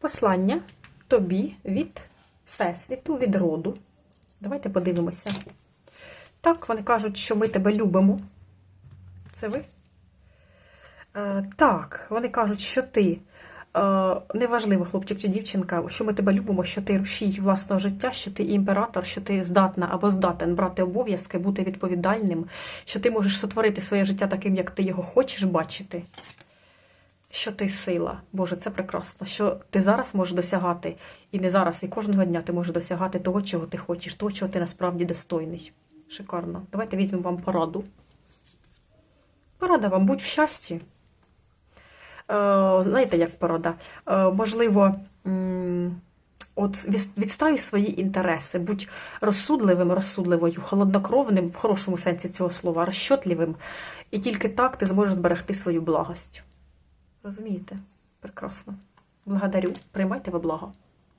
Послання тобі від Всесвіту, від роду. Давайте подивимося. Так, вони кажуть, що ми тебе любимо. Це ви? Е, так, вони кажуть, що ти. Е, неважливо, хлопчик чи дівчинка, що ми тебе любимо, що ти рушій власного життя, що ти імператор, що ти здатна або здатен брати обов'язки, бути відповідальним, що ти можеш сотворити своє життя таким, як ти його хочеш бачити. Що ти сила, Боже, це прекрасно. Що ти зараз можеш досягати, і не зараз, і кожного дня ти можеш досягати того, чого ти хочеш, того, чого ти насправді достойний. Шикарно. Давайте візьмемо вам пораду. Порада вам, будь в щасті. Е, знаєте, як порада? Е, можливо, от від- свої інтереси, будь розсудливим, розсудливою, холоднокровним в хорошому сенсі цього слова, розчотливим, і тільки так ти зможеш зберегти свою благость. Розумієте? Прекрасно. Благодарю. Приймайте ви благо.